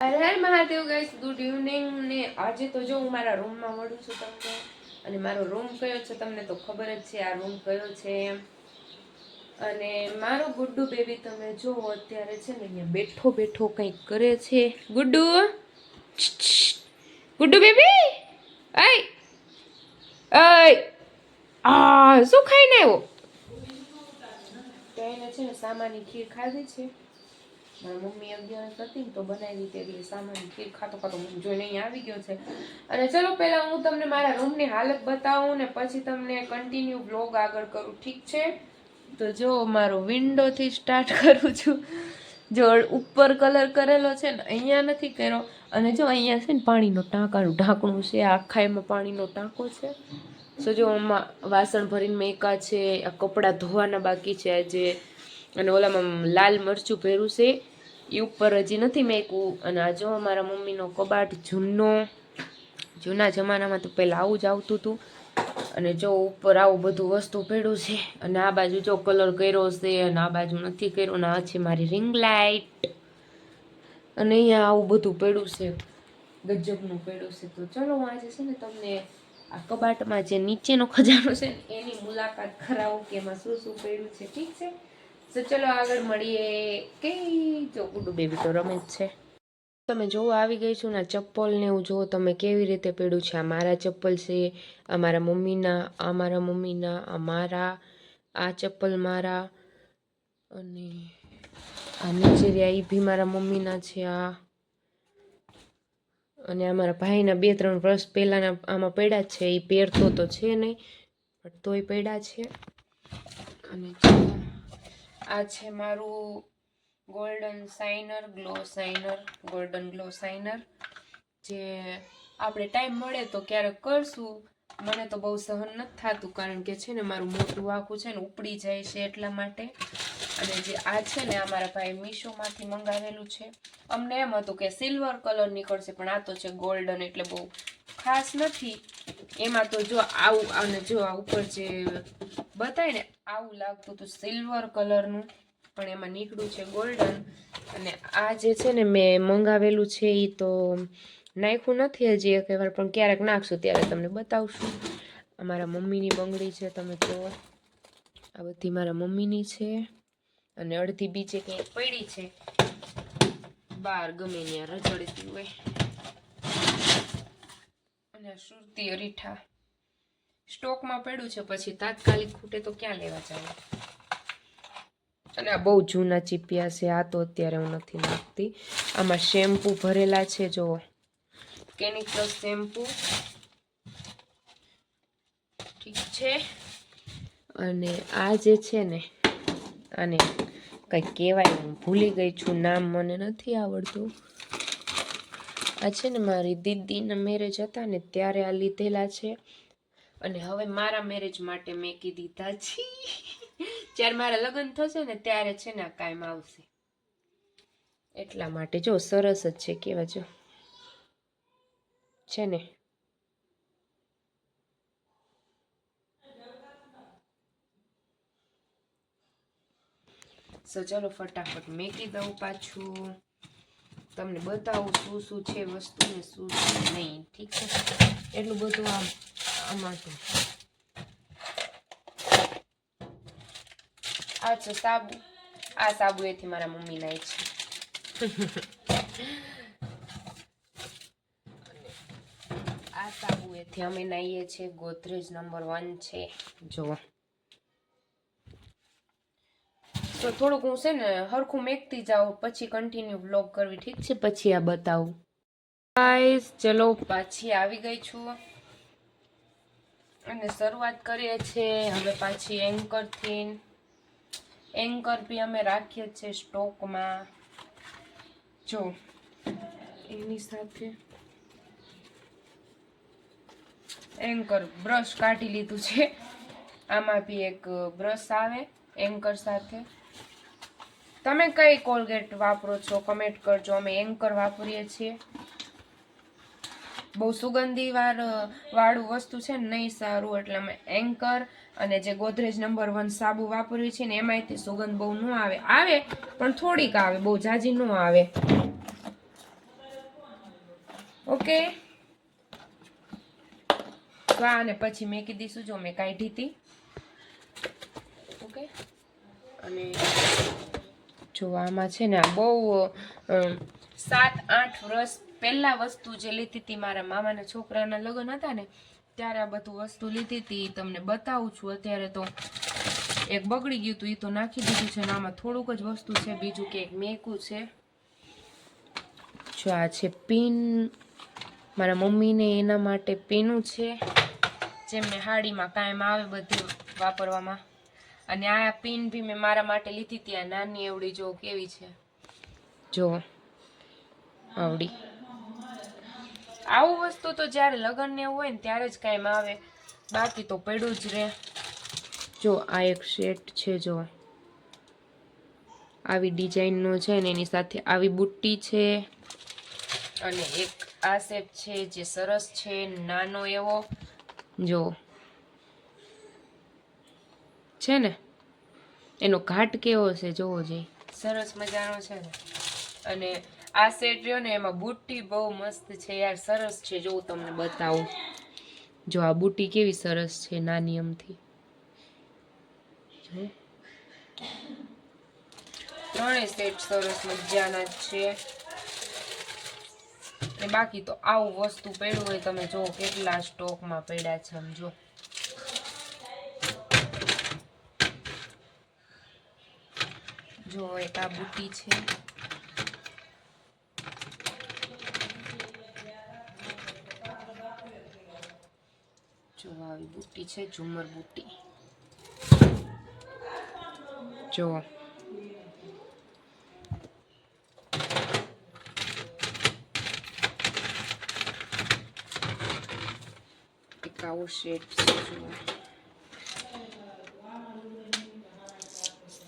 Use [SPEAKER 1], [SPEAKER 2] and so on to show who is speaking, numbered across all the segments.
[SPEAKER 1] Har Mahadev guys good evening ને આજે તો જો હું મારા રૂમમાં મળું છું તમને, અને મારો રૂમ કયો છે તમને તો ખબર જ છે આ રૂમ કયો છે. એમ અને મારો ગુડ્ડુ બેબી તમે જો અત્યારે છે ને અહીંયા બેઠો બેઠો કંઈક કરે છે. ગુડ્ડુ? ગુડ્ડુ બેબી આય! આય! આ, શું ખાઈને આવ્યો? તો એને છે ને સામાની ખીર ખાધી છે. મારી મમ્મી અગિયારસ હતી તો બનાવી હતી એટલે સામાન્ય ખીર ખાતો ખાતો મને જોઈને અહીંયા આવી ગયો છે. અને ચલો પહેલાં હું તમને મારા રૂમની હાલત બતાવું ને પછી તમને કન્ટિન્યુ બ્લોગ આગળ કરું, ઠીક છે? તો જો મારો વિન્ડોથી સ્ટાર્ટ કરું છું. જો ઉપર કલર કરેલો છે ને, અહીંયા નથી કર્યો. અને જો અહીંયા છે ને પાણીનો ટાંકાનું ઢાંકણું છે, આખા એમાં પાણીનો ટાંકો છે. સો જો આમાં વાસણ ભરીને મેકા છે, આ કપડાં ધોવાના બાકી છે આજે. અને ઓલામાં લાલ મરચું ભેરું છે એ ઉપર હજી નથી મેકવું અને આ જો મારા મમ્મીનો કબાટ જૂનો, જૂના જમાનામાં તો પહેલાં આવું જ આવતું હતું. અને જો ઉપર આવું બધું વસ્તુ ભેડું છે, અને આ બાજુ જો કલર કર્યો છે, અને આ બાજુ નથી કર્યો, અને આ છે મારી રિંગ લાઇટ અને અહીંયા આવું બધું પડ્યું છે, ગજબનું પડ્યું છે. તો ચલો હું આજે છે ને તમને આ કબાટમાં જે નીચેનો ખજાનો છે એની મુલાકાત કરાવું કે એમાં શું શું પડ્યું છે, ઠીક છે? તો ચલો આગળ મળીએ. કે જો ગુડુ બેબી તો રમે જ છે. તમે જોવો આવી ગઈ છું ને ચપ્પલ ને એવું જુઓ તમે કેવી રીતે પડ્યું છે? આ મારા ચપ્પલ છે, આ મારા મમ્મીના, આ મારા મમ્મીના, આ મારા, આ ચપ્પલ મારા અને આ નીચે રહ્યા એ બી મારા મમ્મીના છે આ. અને અમારા ભાઈના બે ત્રણ વર્ષ પહેલાંના આમાં પડ્યા છે એ પહેરતો તો છે નહીં, પણ તોય પડ્યા છે. અને આ છે મારું golden shiner glow shiner golden glow shiner જે આપણે ટાઈમ મળે તો ક્યારેક કરશું. મને તો બહુ સહન નથી થતું, કારણ કે છે ને મારું મોટું આખું છે ને ઉપડી જાય છે એટલા માટે. અને જે આ છે ને આ મારા ભાઈ મીશોમાંથી મંગાવેલું છે. અમને એમ હતું કે સિલ્વર કલર નીકળશે, પણ આ તો છે ગોલ્ડન એટલે બહુ ખાસ નથી. એમાં તો જો આવું અને જો આ ઉપર જે બતાય ને, આવું લાગતું હતું સિલ્વર કલરનું પણ એમાં નીકળ્યું છે ગોલ્ડન અને આ જે છે ને મેં મંગાવેલું છે એ તો નાખ્યું નથી હજી એક વાર, પણ ક્યારેક નાખશું ત્યારે તમને બતાવશું. અમારા મમ્મીની બંગડી છે, તમે જુઓ. આ બધી મારા મમ્મીની છે. અને અડધી બીજે ક્યાંય પડી છે. બહાર ગમે ત્યાં રજડતી હોય. અને સુરતી અરીઠા. સ્ટોકમાં પડ્યું છે પછી તાત્કાલિક ખૂટે તો ક્યાં લેવા જવું? અને આ બહુ જૂના ચીપિયા છે આ તો અત્યારે હું નથી નાખતી. આમાં શેમ્પૂ ભરેલા છે જો કેનિક પ્લસ શેમ્પૂ ઠીક છે. અને આ જે છે ને આને કંઈક કહેવાય હું ભૂલી ગઈ છું નામ મને નથી આવડતું. આ છે ને મારી દીદીના મેરેજ હતા ને ત્યારે આ લીધેલા છે. અને હવે મારા મેરેજ માટે મેં કી દીધા છે. જ્યારે મારા લગ્ન થશે ને ત્યારે છે ને આ કાયમ આવશે. એટલા માટે જો સરસ જ છે કેવા જો. છે ને? સો ચલો ફટાફટ મેકી દઉં પાછું. તમને બતાવું શું શું છે વસ્તુ ને શું શું નહીં. ઠીક છે? એટલું બધું આમ આમાં તો આ છે સાબુ. આ સાબુ એથી મારા મમ્મી નાય છે. આ સાબુ એથી અમે નાહીએ છીએ. ગોદરેજ નંબર વન છે. જુઓ. તો થોડુંક હું છે ને હરખું મેકતી જાઉં, પછી કન્ટિન્યુ વ્લોગ કરવી, ઠીક છે? પછી આ બતાવું. ગાઈસ ચલો, પાછી આવી ગઈ છું. અને શરૂઆત કરીએ છીએ હવે પાછી એન્કરથી એન્કર બી અમે રાખીએ છીએ સ્ટોકમાં. જો, એની સાથે એન્કર બ્રશ કાઢી લીધું છે. આમાં બી એક બ્રશ આવે એન્કર સાથે. તમે કઈ કોલગેટ વાપરો છો? કમેન્ટ કરજો. અમે એન્કર વાપરીએ છીએ. બહુ સુગંધી વાર, વાળું વસ્તુ છે ને, નહીં સારું. એટલે અમે એન્કર અને જે ગોદરેજ નંબર વન સાબુ વાપરીએ છીએ ને, એમાંયથી સુગંધ બહુ ન આવે. આવે, પણ થોડીક આવે. બહુ જાજી ન આવે. ઓકે? તો અને પછી મેં કીધીશું જો, મેં કાઢી હતી ઓકે? અને જો આમાં છે ને આ બહુ સાત, આઠ વર્ષ પહેલાં વસ્તુ જે લીધી હતી મારા મામાના છોકરાના લગ્ન હતા ને, ત્યારે આ બધું વસ્તુ લીધી હતી તમને બતાવું છું. અત્યારે તો એક બગડી ગયું હતું એ તો નાખી દીધું છે અને આમાં થોડુંક જ વસ્તુ છે, બીજું કે મેકું છે. જો આ છે પિન, મારા મમ્મીને એના માટે પીનું છે, જેમને હાડીમાં કાયમ આવે બધું વાપરવામાં. અને આ પિન બી મેં મારા માટે લીધી હતી, આ નાની એવડી જો કેવી છે. જો, આવડી. આવું વસ્તુ તો જ્યારે લગ્ન ને એવું હોય ને ત્યારે જ કાયમ આવે. બાકી તો પડ્યું જ રહે. જો, આ એક સેટ છે, જો. આવી ડિઝાઇનનો છે ને એની સાથે આવી બુટ્ટી છે. અને એક આ સેટ છે જે સરસ છે, નાનો એવો. જો. છે ને? એનો ઘાટ કેવો છે જોવો જોઈએ સરસ મજાનો છે ને. અને આ સેટ રહ્યો ને, એમાં બુટ્ટી બહુ મસ્ત છે યાર, સરસ છે. જો હું તમને બતાવું. જો આ બુટ્ટી કેવી સરસ છે નાની અમથી. ત્રણેય સેટ સરસ મજાના છે. ને બાકી તો આવું વસ્તુ પડ્યું હોય તમે જો કેટલા સ્ટોકમાં પડ્યા છે આમ જો. જો એક આ બુટી છે. જો આવી બુટ્ટી છે ઝુમર બુટ્ટી જો. એક આવો શેડ છે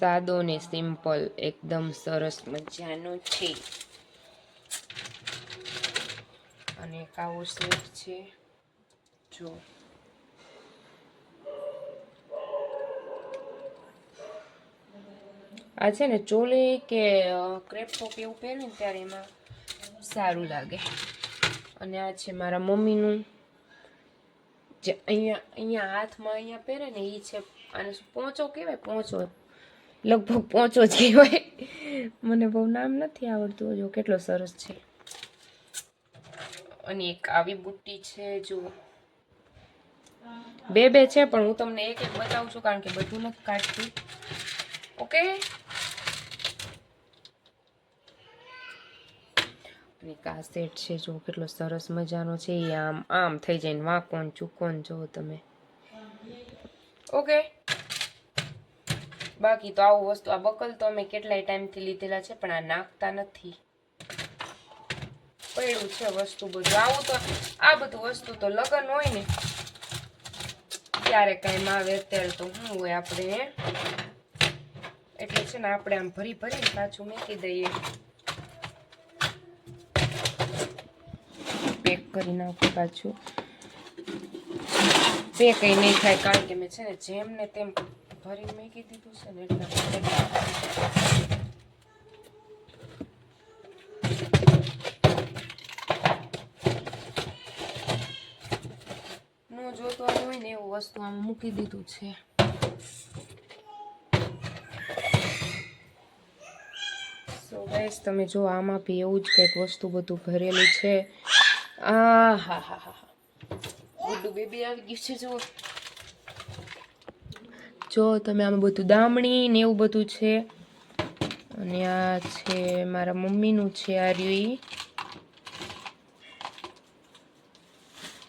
[SPEAKER 1] સાદો ને સિમ્પલ, એકદમ સરસ મજાનો છે. અને એક આવો સેટ છે. જો. આ છે ને ચોલી કે ક્રેપ ટોપ એવું પહેરે ને ત્યારે એમાં સારું લાગે. અને આ છે મારા મમ્મીનું. જે અહીંયા અહીંયા હાથમાં અહીંયા પહેરે ને એ છે, આને શું પહોંચો કહેવાય? પોંચો. લગભગ પહોંચો જ કહેવાય મને બહુ નામ નથી આવડતું. જો કેટલો સરસ છે. અને એક આવી બુટ્ટી છે, જો. બે બે છે, પણ હું તમને એક એક બતાવું છું, કારણ કે બધું નથી કાઢતી. ઓકે? એક છે, જો કેટલો સરસ મજાનો છે. એ આમ આમ થઈ જાય ને વાંકો ને ચૂકો જો તમે. ઓકે? બાકી તો આવું વસ્તુ, આ બકલ તો અમે કેટલાય ટાઈમથી લીધેલા છે, પણ આ નાખતા નથી. પડ્યું છે વસ્તુ બધું. આવું તો, આ બધું વસ્તુ તો લગન હોય ને ત્યારે કાંઈ આવે અત્યારે તો શું હોય આપણે એટલે છે ને આપણે આમ ભરી ભરીને પાછું મૂકી દઈએ. પેક કરી નાખું પાછું. પેક કઈ નહીં થાય કારણ કે મેં છે ને જેમ ને તેમ ભરીને મૂકી દીધું છે ને એટલે જોતો હોય ને એવું વસ્તુ આમ મૂકી દીધું છે. સો ગાઈસ તમે જો આમાં બી એવું જ કંઈક વસ્તુ બધું ભરેલું છે. આ હા હા હા ગુડ્ડુ બેબી આવી ગયું છે જો જો, તમે આમાં બધું દામણી ને એવું બધું છે. અને આ છે મારા મમ્મીનું છે આ રહ્યું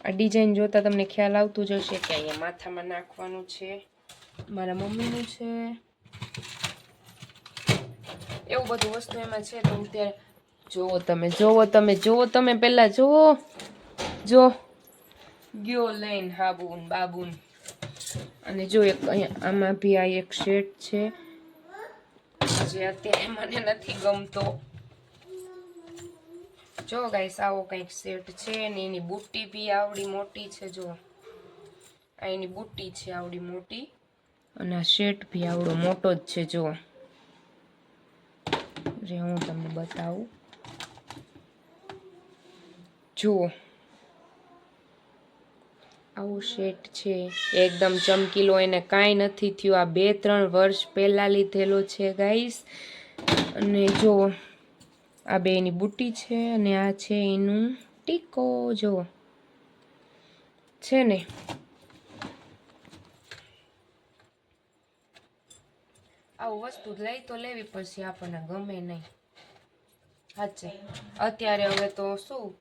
[SPEAKER 1] આ ડિઝાઇન જોતા તમને ખ્યાલ આવતું જ હશે કે અહીંયા માથામાં નાખવાનું છે. મારા મમ્મીનું છે. એવું બધું વસ્તુ એમાં છે, તો અત્યારે જોવો તમે જોવો તમે જોવો, તમે પહેલા જોવો. જો. ગયો લઈને હાબુન બાબુન. અને જો એક અહીંયા આમાં બી આ એક શેટ છે, જે અત્યારે મને નથી ગમતો. જો ગાઈસ આવો કંઈક સેટ છે ને એની બુટ્ટી બી આવડી મોટી છે, જો. આ એની બુટ્ટી છે, આવડી મોટી. અને આ શેટ બી આવડો મોટો જ છે, જો. રે, હું તમને બતાવું. જુઓ આવો શેટ છે. એકદમ ચમકીલો એને કાંઈ નથી થયું. આ બે ત્રણ વર્ષ પહેલાં લીધેલો છે, ગાઈસ. અને જો, આ બે એની બુટ્ટી છે અને આ છે એનું ટીકો, જો. છે ને? આવું વસ્તુ લઈ તો લેવી પડશે આપણને ગમે નહીં. સાચે. અત્યારે હવે તો શું?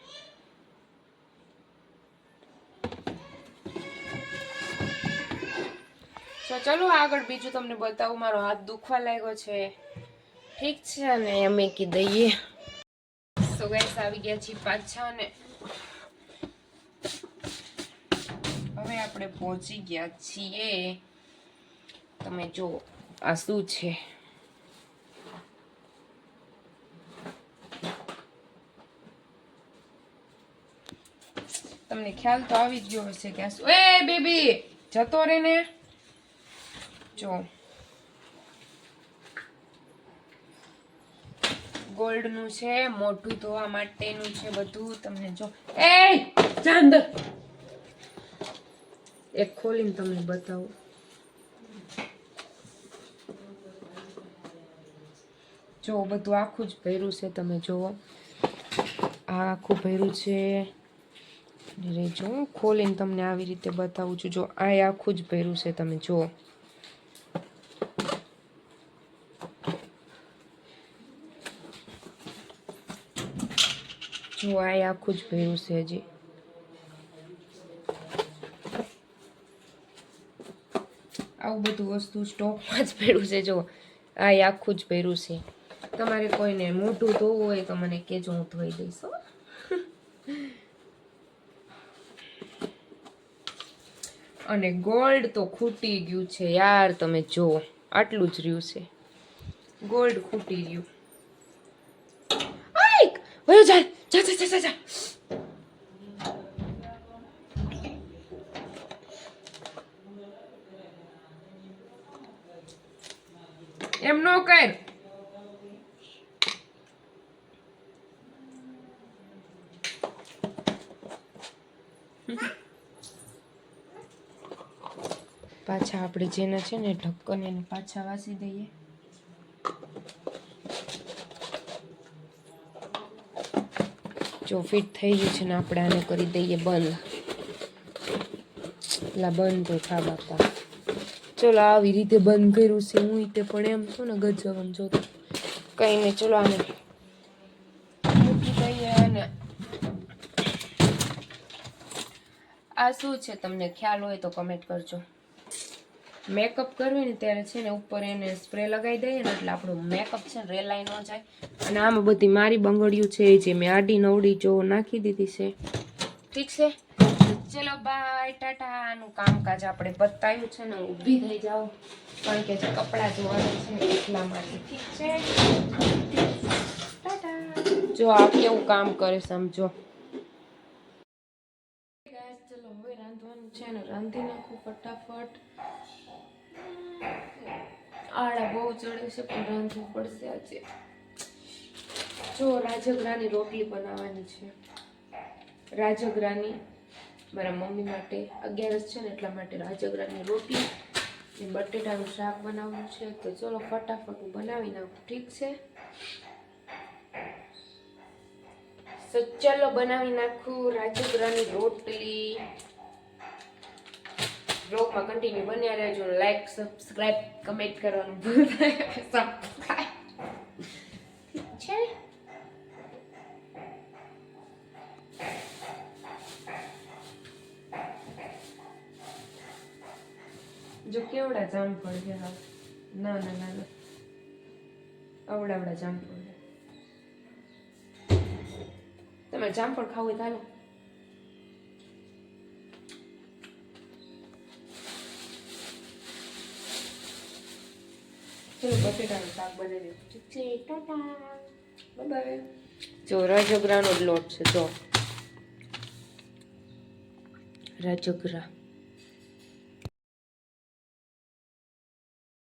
[SPEAKER 1] તો ચલો આગળ બીજું તમને બતાવું. મારો હાથ દુખવા લાગ્યો છે. ઠીક છે, અને અમે કી દઈએ. સો ગાઈસ આવી ગયા છીએ પાછા અને હવે આપણે પહોંચી ગયા છીએ. તમે જો, આ શું છે? તમને ખ્યાલ તો આવી જ ગયો હશે કે એ, બેબી, જતો રે ને જો. ગોલ્ડનું છે મોટું ધોવા માટેનું છે બધું. તમને જો. એ ચાંદ એક ખોલીને તમને બતાવું. જો, બધું આખું જ ભર્યું છે, તમે જુઓ. આ આખું ભર્યું છે. રેજો ખોલીને તમને આવી રીતે બતાવું છું. જો, આ આખું જ ભર્યું છે, તમે જુઓ. જો આ આખું જ ભર્યું છે હજી. આવું બધું વસ્તુ સ્ટોકમાં જ ભર્યું છે જો આ આખું જ ભર્યું છે. તમારે કોઈને મોટું ધોવું હોય તો મને કહેજો, હું ધોઈ દઈશ અને ગોલ્ડ તો ખૂટી ગયું છે, યાર તમે જુઓ. આટલું જ રહ્યું છે. ગોલ્ડ ખૂટી ગયું. વયો જા 자, 자, 자, 자. એમ નો કર પાછા આપણે જેના છે ને ઢક્કન એને પાછા વાસી દઈએ જો ફિટ થઈ ગયું છે ને આપણે આને કરી દઈએ બંધ. પેલા બંધ તો થા બાપા. ચલો આવી રીતે બંધ કર્યું છે હું તે પણ એમ છું ને ગજબ આમ જોતો કંઈ નહીં ચલો આને મૂકી દઈએ અને આ શું છે તમને ખ્યાલ હોય તો કમેન્ટ કરજો. મેકઅપ કરવી ને ત્યારે છે ને ઉપર એને સ્પ્રે લગાવી દઈએ ને એટલે આપણું મેકઅપ છે ને રેલાઈ ન જાય. અને આમાં બધી મારી બંગડીયું છે જે મેં આડી નવડી જો નાખી દીધી છે. ઠીક છે? ચલો બાય, ટાટા. આનું કામકાજ આપણે બતાવ્યું છે ને, ઊભી થઈ જાઓ. કારણ કે કપડાં જોવાના છે ને એટલા માટે. ઠીક છે? ટાટા. જો આ કેવું કામ કરે સમજો ચલો હવે રાંધવાનું છે ને, રાંધી નાખું ફટાફટ. આડા બહુ ચડે છે, પણ રાંધવું પડશે આજે. જો રાજગરાની રોટલી બનાવવાની છે. રાજગરાની મારા મમ્મી માટે અગિયારસ છે ને, એટલા માટે રાજગરાની રોટલી ને બટેટાનું શાક બનાવવાનું છે. તો ચલો ફટાફટ હું બનાવી નાખું, ઠીક છે? તો ચલો બનાવી નાખું રાજગરાની રોટલી. બ્લોગમાં કન્ટિન્યુ બન્યા રહેજો. લાઈક સબસ્ક્રાઇબ કમેન્ટ કરવાનું ભૂલતા છે? જો કેવડા જામફળ છે હા. ના ના ના ના. અવડાવડા જામફળ છે તમે જામફળ ખાવું હોય તો ચલો બટેટાનું શાક બનાવી દઉં ઠીક છે ટાટા બાય જો રાજગરાનો જ લોટ છે જો. રાજગરા.